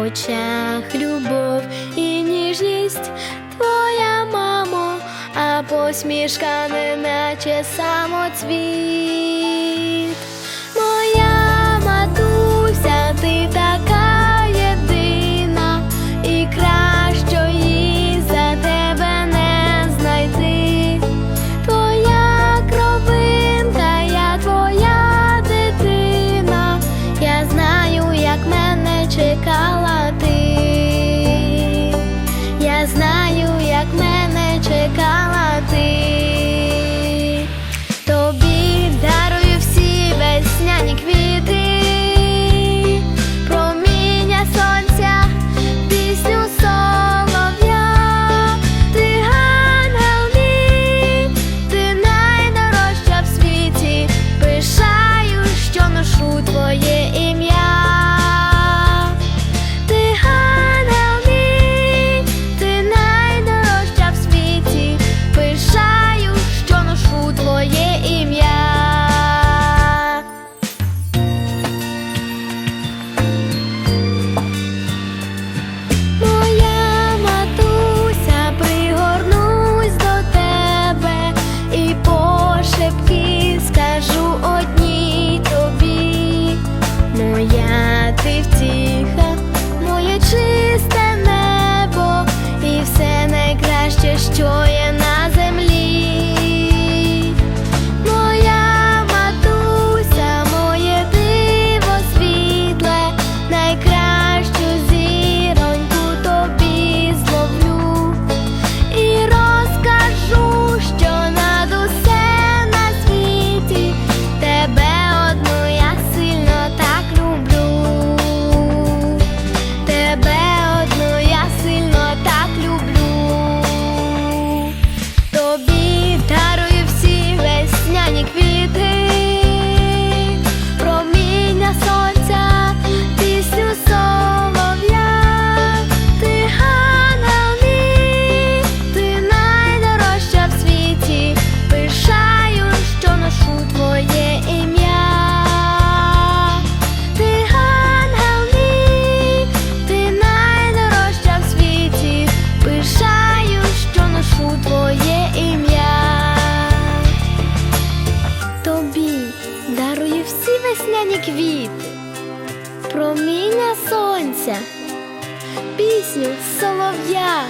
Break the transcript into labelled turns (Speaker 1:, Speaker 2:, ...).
Speaker 1: очах любов і ніжність твоя мамо, а посмішка, неначе самоцвіт. квіти, проміння сонця, пісню солов'я.